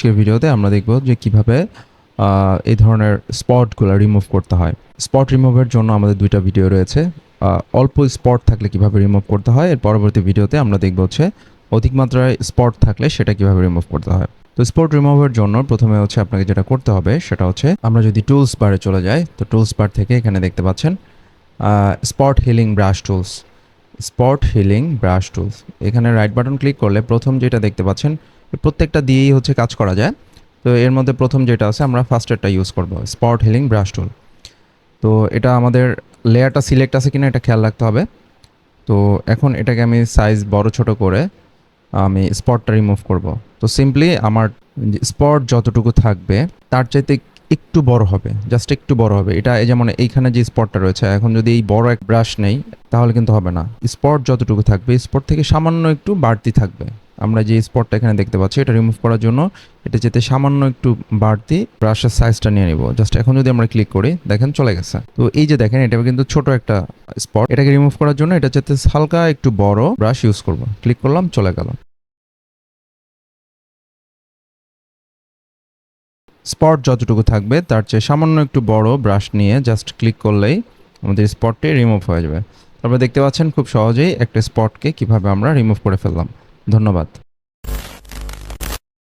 আজকের ভিডিওতে আমরা দেখব যে কীভাবে এই ধরনের স্পটগুলো রিমুভ করতে হয়। স্পট রিমুভের জন্য আমাদের দুইটা ভিডিও রয়েছে। অল্প স্পট থাকলে কীভাবে রিমুভ করতে হয়, এর পরবর্তী ভিডিওতে আমরা দেখব হচ্ছে অধিক মাত্রায় স্পট থাকলে সেটা কীভাবে রিমুভ করতে হয়। তো স্পট রিমুভের জন্য প্রথমে হচ্ছে আপনাকে যেটা করতে হবে, সেটা হচ্ছে আমরা যদি টুলস বারে চলে যাই, তো টুলস বার থেকে এখানে দেখতে পাচ্ছেন spot healing brush tools. Spot healing brush tools. এখানে রাইট বাটন ক্লিক করলে প্রথম যেটা দেখতে পাচ্ছেন প্রত্যেকটা দিয়েই হচ্ছে কাজ করা যায়। তো এর মধ্যে প্রথম যেটা আছে, আমরা ফার্স্ট ফার্স্টেরটা ইউজ করব স্পট হিলিং ব্রাশ টুল তো এটা আমাদের লেয়ারটা সিলেক্ট আছে কিনা এটা খেয়াল রাখতে হবে। তো এখন এটাকে আমি সাইজ বড় ছোট করে আমি স্পটটা রিমুভ করব। তো সিম্পলি আমার স্পট যতটুকু থাকবে, তার চাইতে একটু বড় হবে জাস্ট একটু বড় হবে। এটা যেমন এইখানে যে স্পটটা রয়েছে, এখন যদি এই বড় এক ব্রাশ নেই, তাহলে কিন্তু হবে না। স্পট যতটুকু থাকবে স্পট থেকে সামান্য একটু বাড়তি থাকবে। আমরা যে স্পটটা এখানে দেখতে পাচ্ছি, এটা রিমুভ করার জন্য এটা যেতে সামান্য একটু বাড়তি ব্রাশের সাইজটা নিয়ে নিব। জাস্ট এখন যদি আমরা ক্লিক করি, দেখেন চলে গেছে। তো এই যে দেখেন এটা কিন্তু ছোট একটা স্পট এটাকে রিমুভ করার জন্য এটা যেতে হালকা একটু বড় ব্রাশ ইউজ করব। ক্লিক করলাম, চলে গেল। স্পট যতটুকু থাকবে, তার চেয়ে সামান্য একটু বড় ব্রাশ নিয়ে জাস্ট ক্লিক করলেই আমাদের স্পটটি রিমুভ হয়ে যাবে। তারপরে দেখতে পাচ্ছেন খুব সহজেই একটা স্পটকে কীভাবে আমরা রিমুভ করে ফেললাম। ধন্যবাদ।